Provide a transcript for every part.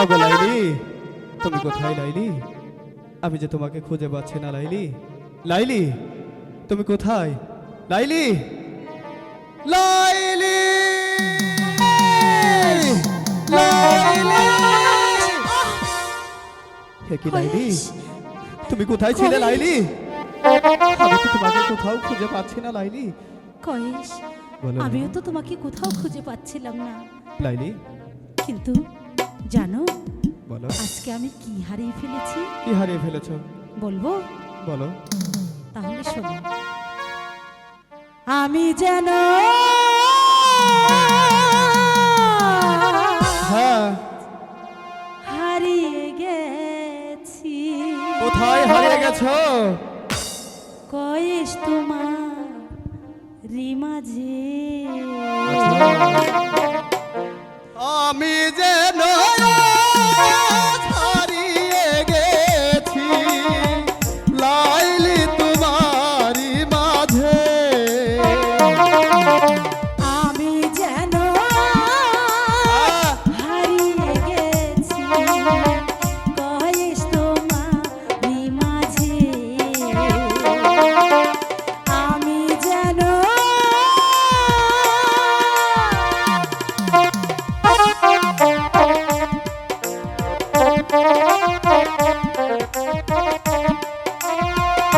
ওগো লাইলি তুমি কোথায় লাইলি? আমি যে তোমাকে খুঁজে পাচ্ছি না লাইলি। লাইলি তুমি কোথায়? লাইলি লাইলি। লাইলি। কি লাইলি? তুমি কোথায় ছিলে লাইলি? আমি তো তোমাকে কোথাও খুঁজে পাচ্ছি না লাইলি। কয়েস আমিও তো তোমাকে কোথাও খুঁজে পাচ্ছিলাম না। লাইলি। কিন্তু বলো। আজকে আমি কি হারিয়ে ফেলেছি? কি হারিয়ে ফেলেছো? বলব? বলো। তাহলে শোনো। আমি যেন হ্যাঁ। হারিয়ে গেছি। কোথায় হারিয়ে গেছো? কয়েস তোমার রিমাঝে আমি যেন হারিয়ে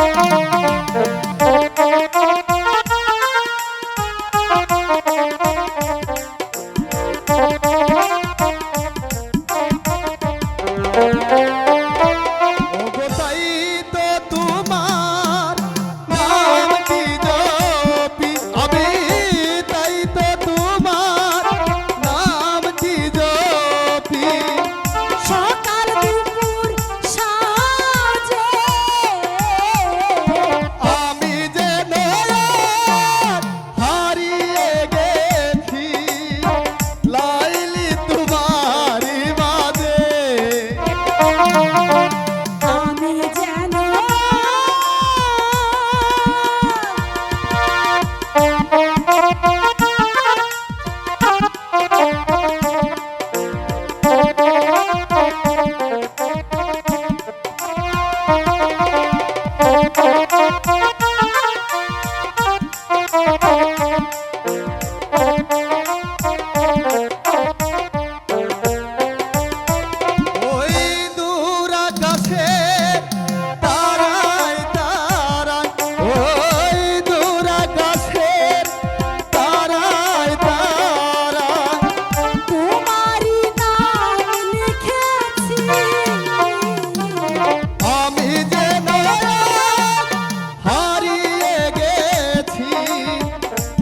Thank you.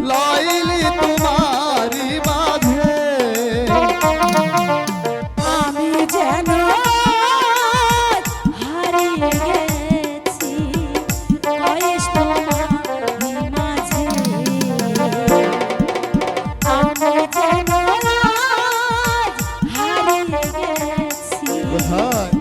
লইলি তোমারি বাঁধে আমি যেন হারিয়ে গেছি বয়স তোমারি মাঝে। আমি যেন হারিয়ে গেছি। কোথায়?